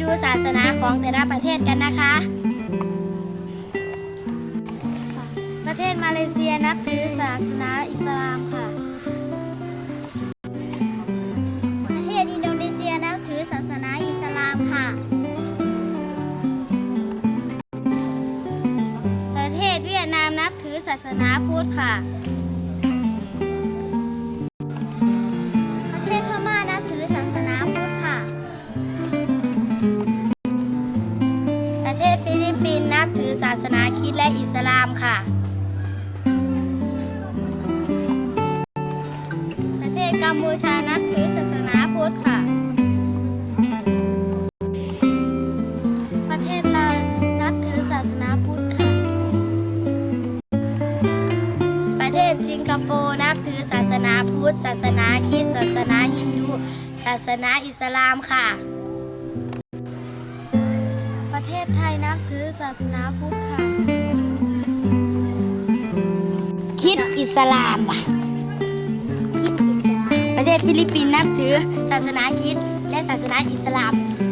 ดูศาสนาของแต่ละประเทศกันนะคะ ประเทศมาเลเซียนับถือศาสนาอิสลามค่ะ ประเทศอินโดนีเซียนับถือศาสนาอิสลามค่ะ ประเทศเวียดนามนับถือศาสนาพุทธค่ะาสนาคริสต์และอิสลามค่ะ ประเทศกัมพูชานับถือศาสนาพุทธค่ะ ประเทศลาวนับถือศาสนาพุทธค่ะ ประเทศสิงคโปร์นับถือศาสนาพุทธ ศาสนาคริสต์ศาสนาฮินดู ศาสนาอิสลามค่ะประาสนาพุทธค่ะ คิดอิสลามว่ะ ประเทศฟิลิปปินส์นับถือศาสนาคริสต์และศาสนาอิสลามป